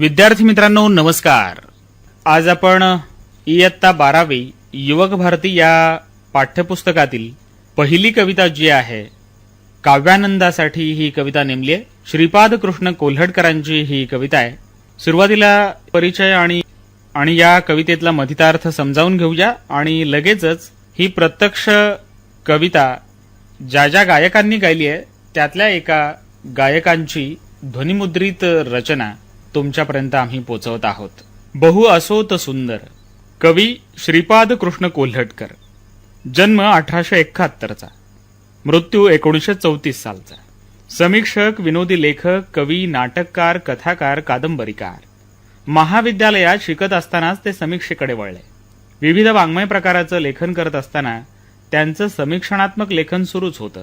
विद्यार्थी मित्रांनो नमस्कार. आज आपण इयत्ता बारावी युवक भारती या पाठ्यपुस्तकातील पहिली कविता जी आहे काव्यानंदासाठी ही कविता नेमली आहे. श्रीपाद कृष्ण कोल्हडकरांची ही कविता आहे. सुरुवातीला परिचय आणि आणि या कवितेतला मथितार्थ समजावून घेऊया आणि लगेचच ही प्रत्यक्ष कविता ज्या ज्या गायकांनी गायली आहे त्यातल्या एका गायकांची ध्वनिमुद्रित रचना. तुमच्यापर्यंत आम्ही पोचवत आहोत. बहु असोत सुंदर. कवी श्रीपाद कृष्ण कोल्हटकर. जन्म अठराशे एकाहत्तरचा. मृत्यू एकोणीसशे चौतीस सालचा. समीक्षक विनोदी लेखक कवी नाटककार कथाकार कादंबरीकार. महाविद्यालयात शिकत असतानाच ते समीक्षेकडे वळले. विविध वाङ्मय प्रकाराचं लेखन करत असताना त्यांचं समीक्षणात्मक लेखन सुरूच होतं.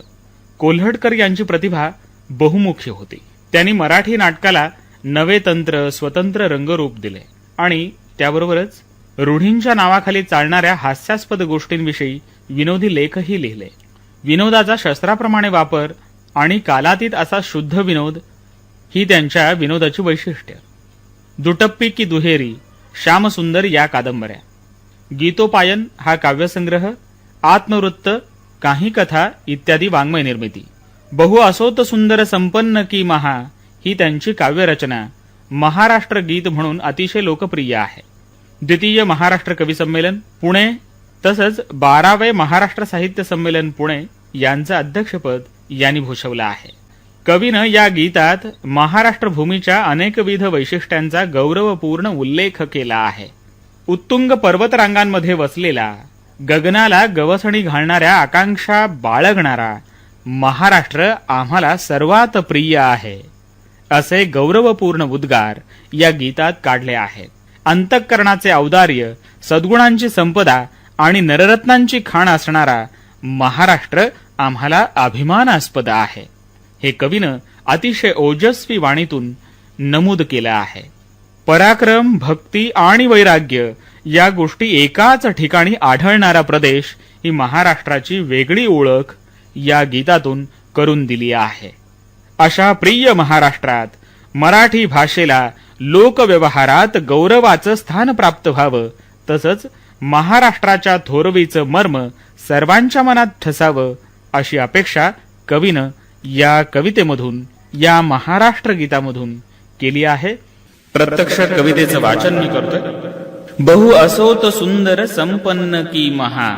कोल्हटकर यांची प्रतिभा बहुमुखी होती. त्यांनी मराठी नाटकाला नवे तंत्र स्वतंत्र रंगरूप दिले. आणि त्याबरोबरच रूढींच्या नावाखाली चालणाऱ्या हास्यास्पद गोष्टींविषयी विनोदी लेखही लिहिले. विनोदाचा शस्त्राप्रमाणे वापर आणि कालातीत असा शुद्ध विनोद ही त्यांच्या विनोदाची वैशिष्ट्य. दुटप्पी की दुहेरी श्यामसुंदर या कादंबऱ्या. गीतोपायन हा काव्यसंग्रह आत्मवृत्त काही कथा इत्यादी वाङ्मय निर्मिती बहु असोत सुंदर संपन्न की महा ही त्यांची काव्यरचना महाराष्ट्र गीत म्हणून अतिशय लोकप्रिय आहे. द्वितीय महाराष्ट्र कवी संमेलन पुणे तसंच बारावे महाराष्ट्र साहित्य संमेलन पुणे यांचं अध्यक्षपद यांनी भूषवलं आहे. कवीनं या गीतात महाराष्ट्र भूमीच्या अनेकविध वैशिष्ट्यांचा गौरवपूर्ण उल्लेख केला आहे. उत्तुंग पर्वतरांगांमध्ये वसलेला गगनाला गवसणी घालणाऱ्या आकांक्षा बाळगणारा महाराष्ट्र आम्हाला सर्वात प्रिय आहे. असे गौरवपूर्ण उद्गार या गीतात काढले आहेत. अंतःकरणाचे औदार्य सद्गुणांची संपदा आणि नररत्नांची खाण असणारा महाराष्ट्र आम्हाला अभिमानास्पद आहे. हे कवीनं अतिशय ओजस्वी वाणीतून नमूद केलं आहे. पराक्रम भक्ती आणि वैराग्य या गोष्टी एकाच ठिकाणी आढळणारा प्रदेश ही महाराष्ट्राची वेगळी ओळख या गीतातून करून दिली आहे. अशा प्रिय महाराष्ट्रात मराठी भाषेला लोकव्यवहारात गौरवाचं स्थान प्राप्त व्हावं तसंच महाराष्ट्राच्या थोरवीचं मर्म सर्वांच्या मनात ठसावं अशी अपेक्षा कवीनं या कवितेमधून या महाराष्ट्र गीतामधून केली आहे. प्रत्यक्ष कवितेचं वाचन मी करतोय. बहु असोत सुंदर संपन्न की महा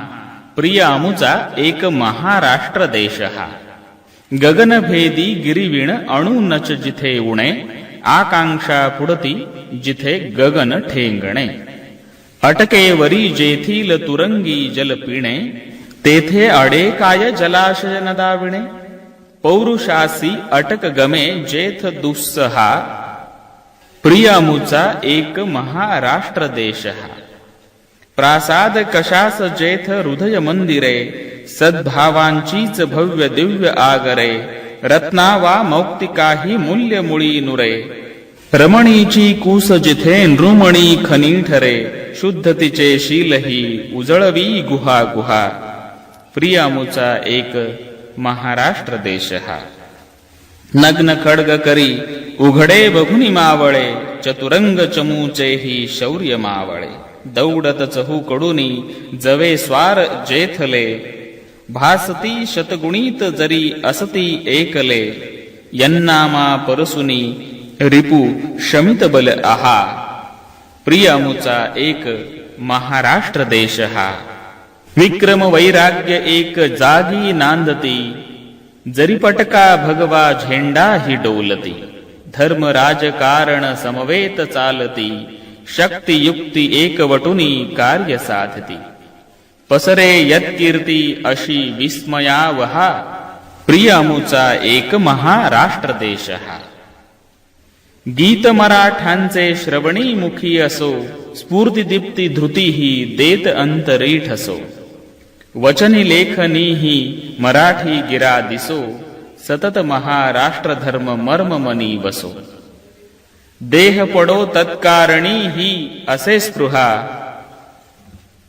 प्रिय अमुचा एक महाराष्ट्र देश हा. गगनभेदी गिरिवीण अणु नच जिथे उणे आकांक्षा पुडती जिथे गगन ठेंगणे. अटकेवरी जेथील तुरंगी जल पिणे तेथे अडे काय जलाशय नदाविणे. पौरुषासी अटक गमे जेथ दुस्सहा प्रियामुचा एक महाराष्ट्र देश हा. प्रासाद कशास जेथ हृदय मंदिरे सद्भावांचीच भव्य दिव्य आगरे रत्नावा मौक्तिकाही मूल्य मुळी नुरे. रमणीची कूस जिथे नृमणी खनी ठरे शुद्ध तिचे शीलही उजळवी गुहा गुहा प्रियामुचा एक महाराष्ट्र देश हा. नग्न खडग करी उघडे बघुनी मावळे चतुरंग चमूचेही शौर्य मावळे. दौडत चहू कडुनी जवे स्वार जेथले भासती शतगुणीत जरी असती एकले यन्नामा परसुनी रिपू शमित बल आहा. प्रियामुचा एक महाराष्ट्र देश हा. विक्रम वैराग्य एक जागी नांदती जरी पटका भगवा झेंडा ही डोलती. धर्म राजकारण समवेत चालती शक्ती युक्ती एकवटुनी कार्य साधती. पसरे यत्कीर्ती अशी विस्मयावहा। प्रियामुचा एक महाराष्ट्र देश हा गीत मराठ्यांचे श्रवणी मुखी असो स्फूर्ती ही देत अंतरीठ असो। वचनी लेखनी ही मराठी गिरा दिसो सतत महाराष्ट्र धर्म मर्म मनी बसो। देह पडो तत्कारणी ही असे स्पृहा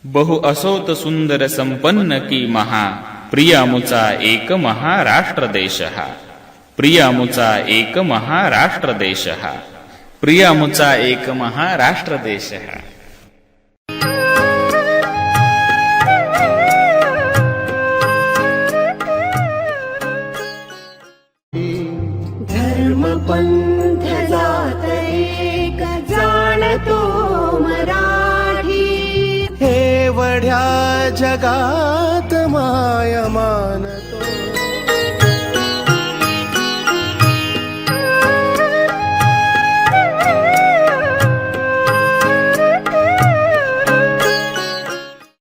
बहु असोत सुंदर संपन्न की महा। प्रियामुचा एक महाराष्ट्र देश। हा प्रियामुचा एक महाराष्ट्र देश। हा प्रियामुचा एक महाराष्ट्र देश। हा जगात मायमान मान